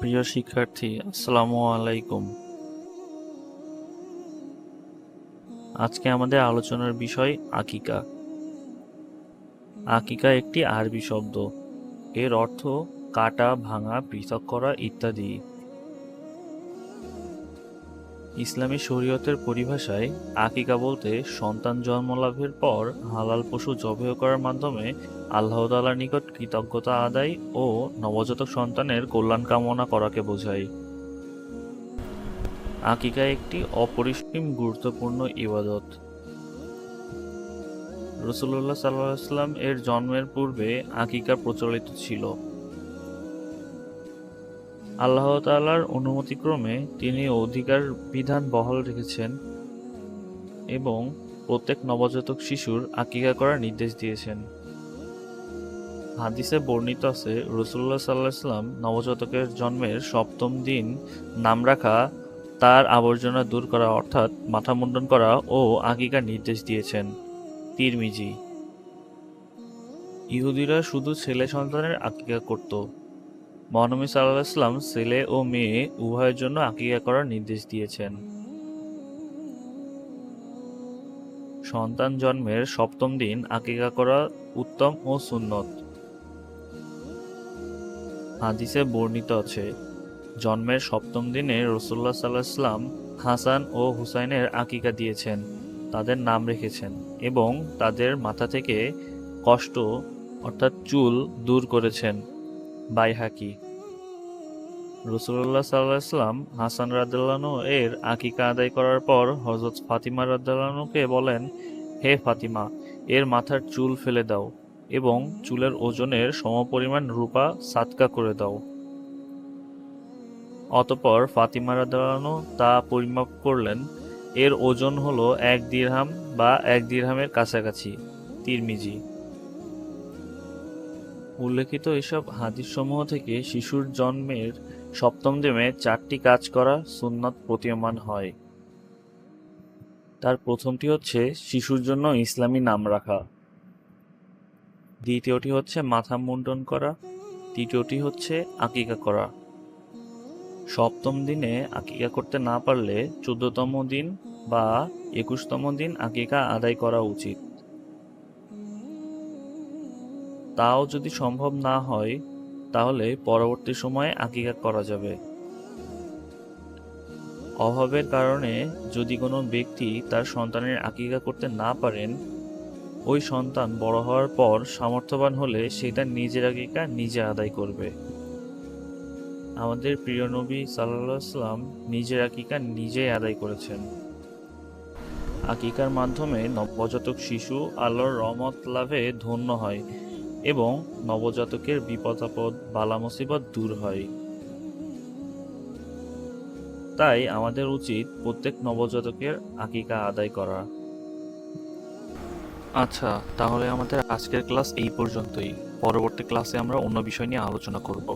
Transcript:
প্রিয় শিক্ষার্থী, আসসালাম আলাইকুম। আজকে আমাদের আলোচনার বিষয় আকিকা। আকিকা একটি আরবি শব্দ। এর অর্থ কাটা, ভাঙা, পৃথক করা ইত্যাদি। ইসলামী শরীয়তের পরিভাষায় আকিকা বলতে সন্তান জন্ম লাভের পর হালাল পশু জবেহ করার মাধ্যমে আল্লাহ তাআলার নিকট কৃতজ্ঞতা আদায় ও নবজাতক সন্তানের কল্যাণ কামনা করাকে বোঝায়। আকিকা একটি অপরিসীম গুরুত্বপূর্ণ ইবাদত। রসুল্লাহ সাল্লাম এর জন্মের পূর্বে আকিকা প্রচলিত ছিল। আল্লাহ তাআলার অনুমতিক্রমে তিনি অধিকার বিধান বহাল রেখেছেন এবং প্রত্যেক নবজাতক শিশুর আকিকা করার নির্দেশ দিয়েছেন। হাদিসে বর্ণিত আছে রসুল্লাহ সাল্লাহাম নবজাতকের জন্মের সপ্তম দিন নাম রাখা, তার আবর্জনা দূর করা অর্থাৎ মাথা মুন্ডন করা ও আকিকার নির্দেশ দিয়েছেন তিরমিজি। ইহুদিরা শুধু ছেলে সন্তানের আকিকা করত মহানবী সাল্লাহ ইসলাম ছেলে ও মেয়ে উভয়ের জন্য আকিকা করার নির্দেশ দিয়েছেন। সন্তান জন্মের সপ্তম দিন আকিকা করা উত্তম ও সুন্নত। হাদিসে বর্ণিত আছে, জন্মের সপ্তম দিনে রসুল্লাহ সাল্লাহাম হাসান ও হুসাইনের আকিকা দিয়েছেন, তাদের নাম রেখেছেন এবং তাদের মাথা থেকে কষ্ট অর্থাৎ চুল দূর করেছেন। বাইহাকি। রসুল্লাহ সাল্লাহাম হাসান রাদানো এর আকিকা আদায় করার পর হজরত ফাতিমা রাদানুকে বলেন, হে ফাতিমা, এর মাথার চুল ফেলে দাও এবং চুলের ওজনের সমপরিমাণ রূপা সাতকা করে দাও। অতপর ফাতিমা রাদানো তা পরিমাপ করলেন, এর ওজন হলো এক দিরহাম বা এক দিরহামের কাছাকাছি। তিরমিজি উল্লেখিত এসব হাদিসসমূহ থেকে শিশুর জন্মের সপ্তম দিনে চারটি কাজ করা সুন্নত প্রতীয়মান হয়। তার প্রথমটি হচ্ছে শিশুর জন্য ইসলামী নাম রাখা। দ্বিতীয়টি হচ্ছে মাথা মুন্ডন করা। তৃতীয়টি হচ্ছে আকিকা করা। সপ্তম দিনে আকিকা করতে না পারলে চোদ্দতম দিন বা একুশতম দিন আকিকা আদায় করা উচিত। তাও যদি সম্ভব না হয়, তাহলে পরবর্তী সময়ে আকিকা করা যাবে। অভাবের কারণে যদি কোনো ব্যক্তি তার সন্তানের আকিকা করতে না পারেন, ওই সন্তান বড় হওয়ার পর সামর্থ্যবান হলে সে তার নিজের আকিকা নিজে আদায় করবে। আমাদের প্রিয় নবী সাল্লাম নিজের আকিকা নিজেই আদায় করেছেন। আকিকার মাধ্যমে নবজাতক শিশু আল্লাহর রহমত লাভে ধন্য হয়। এবং নবজাতকের বিপদ আপদ বালা মুসিবত দূর হয়। তাই আমাদের উচিত প্রত্যেক নবজাতকের আকিকা আদায় করা। আচ্ছা তাহলে আমাদের আজকের ক্লাস এই পর্যন্তই। পরবর্তী ক্লাসে আমরা অন্য বিষয় নিয়ে আলোচনা করব।